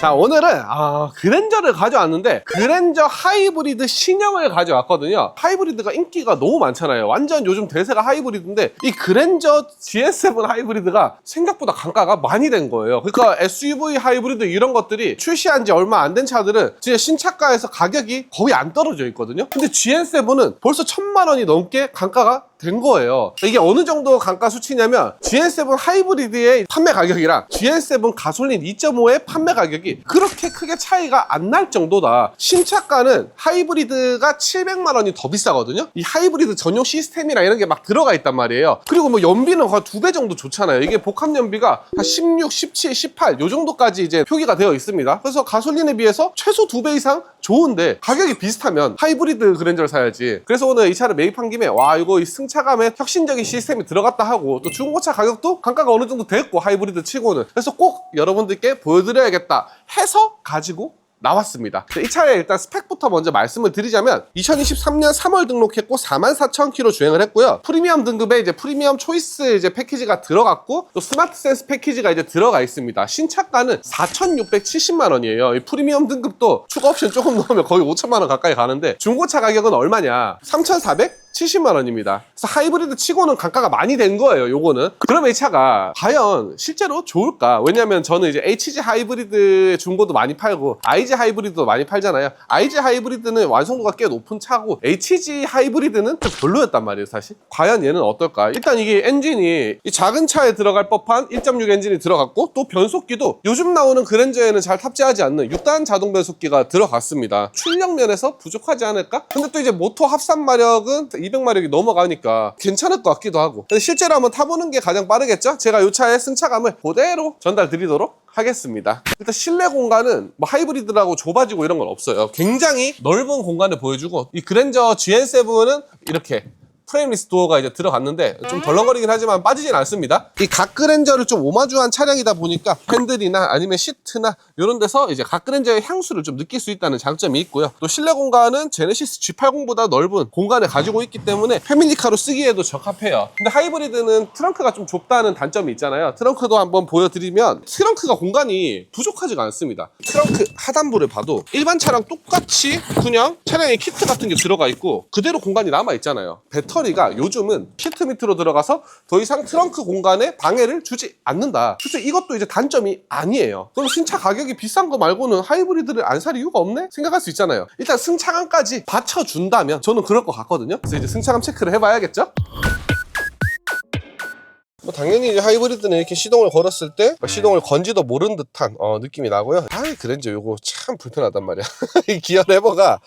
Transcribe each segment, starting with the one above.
자 오늘은 아, 그랜저를 가져왔는데 그랜저 하이브리드 신형을 가져왔거든요. 하이브리드가 인기가 너무 많잖아요. 완전 요즘 대세가 하이브리드인데 이 그랜저 GS7 하이브리드가 생각보다 강가가 많이 된 거예요. 그러니까 SUV 하이브리드 이런 것들이 출시한 지 얼마 안 된 차들은 진짜 신차가에서 가격이 거의 안 떨어져 있거든요. 근데 GS7은 벌써 천만 원이 넘게 강가가 된 거예요. 이게 어느 정도 강가 수치냐면 GN7 하이브리드의 판매 가격이랑 GN7 가솔린 2.5의 판매 가격이 그렇게 크게 차이가 안 날 정도다. 신차가는 하이브리드가 700만 원이 더 비싸거든요. 이 하이브리드 전용 시스템이나 이런 게 막 들어가 있단 말이에요. 그리고 뭐 연비는 거의 두배 정도 좋잖아요. 이게 복합 연비가 한 16, 17, 18 요 정도까지 이제 표기가 되어 있습니다. 그래서 가솔린에 비해서 최소 두 배 이상 좋은데 가격이 비슷하면 하이브리드 그랜저를 사야지. 그래서 오늘 이 차를 매입한 김에 와 이거 이 승차감에 혁신적인 시스템이 들어갔다 하고 또 중고차 가격도 강가가 어느 정도 됐고 하이브리드 치고는 그래서 꼭 여러분들께 보여드려야겠다 해서 가지고 나왔습니다. 이 차의 일단 스펙부터 먼저 말씀을 드리자면 2023년 3월 등록했고 44,000km 주행을 했고요. 프리미엄 등급에 이제 프리미엄 초이스 이제 패키지가 들어갔고 또 스마트 센스 패키지가 이제 들어가 있습니다. 신차가는 4,670만 원이에요. 이 프리미엄 등급도 추가 옵션 조금 넣으면 거의 5천만 원 가까이 가는데 중고차 가격은 얼마냐? 3,400? 70만 원입니다. 그래서 하이브리드 치고는 단가가 많이 된 거예요. 요거는. 그러면 이 차가 과연 실제로 좋을까? 왜냐면 저는 이제 HG 하이브리드 중고도 많이 팔고 IG 하이브리드도 많이 팔잖아요. IG 하이브리드는 완성도가 꽤 높은 차고 HG 하이브리드는 좀 별로였단 말이에요, 사실. 과연 얘는 어떨까? 일단 이게 엔진이 이 작은 차에 들어갈 법한 1.6 엔진이 들어갔고 또 변속기도 요즘 나오는 그랜저에는 잘 탑재하지 않는 6단 자동 변속기가 들어갔습니다. 출력 면에서 부족하지 않을까? 근데 또 이제 모터 합산 마력은 200마력이 넘어가니까 괜찮을 것 같기도 하고 근데 실제로 한번 타보는 게 가장 빠르겠죠? 제가 이 차의 승차감을 그대로 전달 드리도록 하겠습니다. 일단 실내 공간은 뭐 하이브리드라고 좁아지고 이런 건 없어요. 굉장히 넓은 공간을 보여주고 이 그랜저 GN7은 이렇게 프레임 리스 도어가 이제 들어갔는데 좀 덜렁거리긴 하지만 빠지진 않습니다. 이 각그랜저를 좀 오마주한 차량이다 보니까 핸들이나 아니면 시트나 이런 데서 이제 각그랜저의 향수를 좀 느낄 수 있다는 장점이 있고요. 또 실내 공간은 제네시스 G80보다 넓은 공간을 가지고 있기 때문에 패밀리카로 쓰기에도 적합해요. 근데 하이브리드는 트렁크가 좀 좁다는 단점이 있잖아요. 트렁크도 한번 보여드리면 트렁크가 공간이 부족하지가 않습니다. 트렁크 하단부를 봐도 일반 차랑 똑같이 그냥 차량에 키트 같은 게 들어가 있고 그대로 공간이 남아 있잖아요. 배터리 가 요즘은 키트 밑으로 들어가서 더 이상 트렁크 공간에 방해를 주지 않는다. 그래서 이것도 이제 단점이 아니에요. 그럼 신차 가격이 비싼 거 말고는 하이브리드를 안 살 이유가 없네? 생각할 수 있잖아요. 일단 승차감까지 받쳐준다면 저는 그럴 것 같거든요. 그래서 이제 승차감 체크를 해봐야겠죠? 뭐 당연히 하이브리드는 이렇게 시동을 걸었을 때 시동을 건지도 모른 듯한 어, 느낌이 나고요. 아 그랜저 요거 참 불편하단 말이야. 이 기어 레버가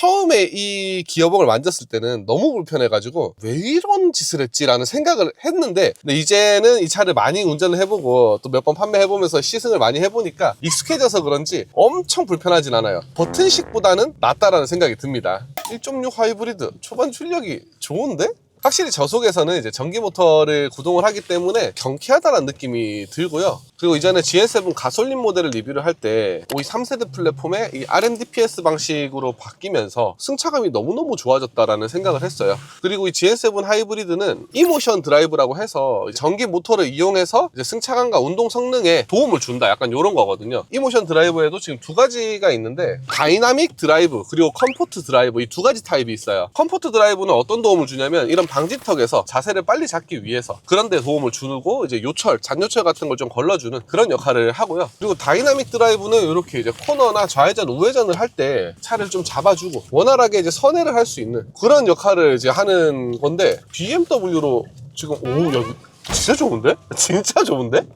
처음에 이 기어봉을 만졌을 때는 너무 불편해가지고 왜 이런 짓을 했지라는 생각을 했는데 근데 이제는 이 차를 많이 운전을 해보고 또 몇 번 판매해보면서 시승을 많이 해보니까 익숙해져서 그런지 엄청 불편하진 않아요. 버튼식보다는 낫다라는 생각이 듭니다. 1.6 하이브리드 초반 출력이 좋은데? 확실히 저 속에서는 이제 전기 모터를 구동을 하기 때문에 경쾌하다는 느낌이 들고요. 그리고 이전에 GN7 가솔린 모델을 리뷰를 할때 오이 3세대 플랫폼에 이 RMDPS 방식으로 바뀌면서 승차감이 너무너무 좋아졌다라는 생각을 했어요. 그리고 이 GN7 하이브리드는 이모션 드라이브라고 해서 전기 모터를 이용해서 승차감과 운동 성능에 도움을 준다. 약간 이런 거거든요. 이모션 드라이브에도 지금 두 가지가 있는데 다이나믹 드라이브 그리고 컴포트 드라이브 이 두 가지 타입이 있어요. 컴포트 드라이브는 어떤 도움을 주냐면 이런 방지턱에서 자세를 빨리 잡기 위해서 그런 데 도움을 주고 이제 요철, 잔요철 같은 걸 좀 걸러주는 그런 역할을 하고요. 그리고 다이나믹 드라이브는 이렇게 이제 코너나 좌회전, 우회전을 할 때 차를 좀 잡아주고 원활하게 이제 선회를 할 수 있는 그런 역할을 이제 하는 건데 BMW로 지금 오, 야, 이거 진짜 좋은데? 진짜 좋은데?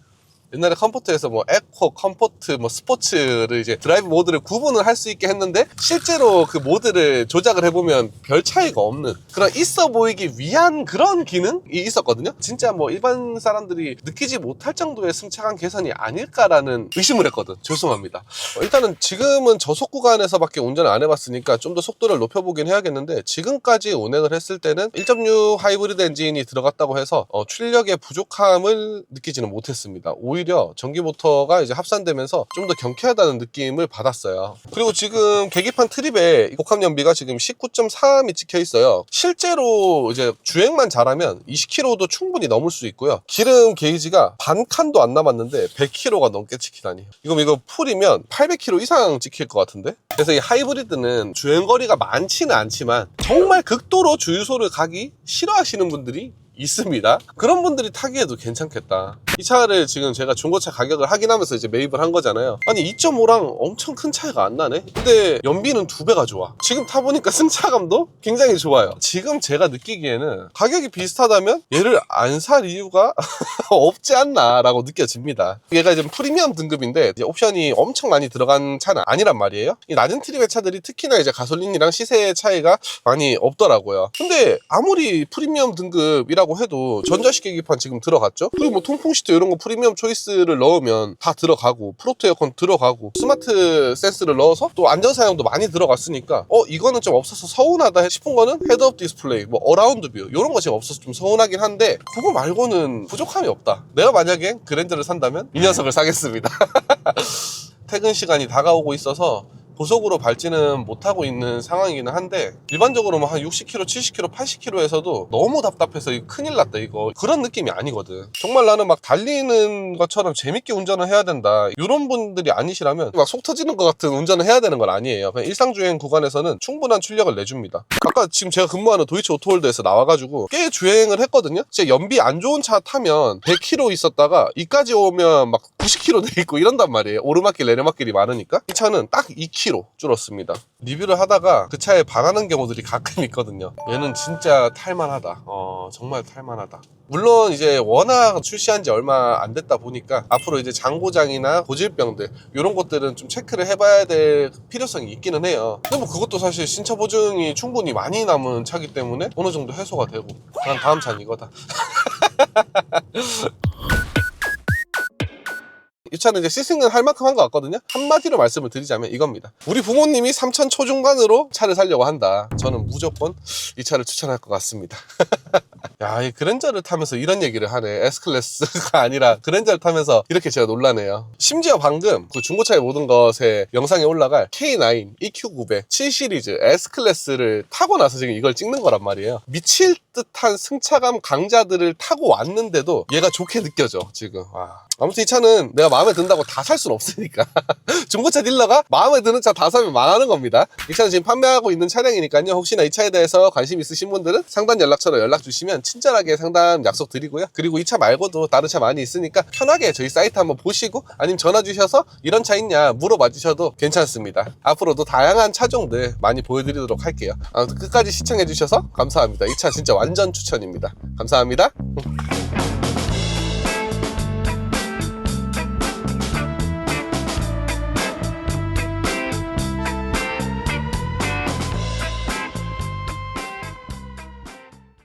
옛날에 컴포트에서 뭐 에코, 컴포트, 뭐 스포츠를 이제 드라이브 모드를 구분을 할 수 있게 했는데 실제로 그 모드를 조작을 해보면 별 차이가 없는 그런 있어 보이기 위한 그런 기능이 있었거든요. 진짜 뭐 일반 사람들이 느끼지 못할 정도의 승차감 개선이 아닐까라는 의심을 했거든. 죄송합니다. 어, 일단은 지금은 저속 구간에서밖에 운전을 안 해봤으니까 좀 더 속도를 높여보긴 해야겠는데 지금까지 운행을 했을 때는 1.6 하이브리드 엔진이 들어갔다고 해서 어, 출력의 부족함을 느끼지는 못했습니다. 오히려 오히려 전기 모터가 이제 합산되면서 좀 더 경쾌하다는 느낌을 받았어요. 그리고 지금 계기판 트립에 복합 연비가 지금 19.3이 찍혀 있어요. 실제로 이제 주행만 잘하면 20km도 충분히 넘을 수 있고요. 기름 게이지가 반 칸도 안 남았는데 100km가 넘게 찍히다니. 이거 이거 풀이면 800km 이상 찍힐 것 같은데? 그래서 이 하이브리드는 주행거리가 많지는 않지만 정말 극도로 주유소를 가기 싫어하시는 분들이 있습니다. 그런 분들이 타기에도 괜찮겠다. 이 차를 지금 제가 중고차 가격을 확인하면서 이제 매입을 한 거잖아요. 아니 2.5랑 엄청 큰 차이가 안 나네. 근데 연비는 두 배가 좋아. 지금 타보니까 승차감도 굉장히 좋아요. 지금 제가 느끼기에는 가격이 비슷하다면 얘를 안 살 이유가 없지 않나 라고 느껴집니다. 얘가 이제 프리미엄 등급인데 옵션이 엄청 많이 들어간 차는 아니란 말이에요. 이 낮은 트립의 차들이 특히나 이제 가솔린이랑 시세의 차이가 많이 없더라고요. 근데 아무리 프리미엄 등급이라고 해도 전자식 계기판 지금 들어갔죠? 그리고 뭐 통풍 시트 이런 거 프리미엄 초이스를 넣으면 다 들어가고 프로토 에어컨 들어가고 스마트 센스를 넣어서 또 안전 사양도 많이 들어갔으니까 어 이거는 좀 없어서 서운하다 싶은 거는 헤드업 디스플레이 뭐 어라운드 뷰 이런 거 지금 없어서 좀 서운하긴 한데 그거 말고는 부족함이 없다. 내가 만약에 그랜저를 산다면 이 녀석을 사겠습니다. 퇴근 시간이 다가오고 있어서 고속으로 밟지는 못하고 있는 상황이기는 한데 일반적으로 뭐한 60km, 70km, 80km에서도 너무 답답해서 큰일 났다 이거. 그런 느낌이 아니거든. 정말 나는 막 달리는 것처럼 재밌게 운전을 해야 된다. 이런 분들이 아니시라면 막 속 터지는 것 같은 운전을 해야 되는 건 아니에요. 그냥 일상주행 구간에서는 충분한 출력을 내줍니다. 아까 지금 제가 근무하는 도이치 오토홀드에서 나와가지고 꽤 주행을 했거든요. 제 연비 안 좋은 차 타면 100km 있었다가 이까지 오면 막 90km 돼 있고 이런단 말이에요. 오르막길 내리막길이 많으니까. 이 차는 딱 2km 줄었습니다. 리뷰를 하다가 그 차에 반하는 경우들이 가끔 있거든요. 얘는 진짜 탈만하다. 어 정말 탈만하다. 물론 이제 워낙 출시한 지 얼마 안 됐다 보니까 앞으로 이제 장고장이나 고질병들 이런 것들은 좀 체크를 해봐야 될 필요성이 있기는 해요. 근데 뭐 그것도 사실 신차 보증이 충분히 많이 남은 차기 때문에 어느 정도 해소가 되고 난 다음 차는 이거다. 이 차는 이제 시승은 할 만큼 한 것 같거든요. 한마디로 말씀을 드리자면 이겁니다. 우리 부모님이 3천 초중반으로 차를 살려고 한다. 저는 무조건 이 차를 추천할 것 같습니다. 야, 이 그랜저를 타면서 이런 얘기를 하네. S클래스가 아니라 그랜저를 타면서 이렇게 제가 놀라네요. 심지어 방금 그 중고차의 모든 것에 영상에 올라갈 K9, EQ900, 7시리즈 S클래스를 타고 나서 지금 이걸 찍는 거란 말이에요. 미칠 듯한 승차감 강자들을 타고 왔는데도 얘가 좋게 느껴져, 지금. 와. 아무튼 이 차는 내가 마음에 든다고 다 살 수는 없으니까. 중고차 딜러가 마음에 드는 차 다 사면 망하는 겁니다. 이 차는 지금 판매하고 있는 차량이니까요. 혹시나 이 차에 대해서 관심 있으신 분들은 상단 연락처로 연락 주시면 친절하게 상담 약속 드리고요. 그리고 이 차 말고도 다른 차 많이 있으니까 편하게 저희 사이트 한번 보시고 아니면 전화 주셔서 이런 차 있냐 물어봐 주셔도 괜찮습니다. 앞으로도 다양한 차종들 많이 보여드리도록 할게요. 아무튼 끝까지 시청해 주셔서 감사합니다. 이 차 진짜 완전 추천입니다. 감사합니다.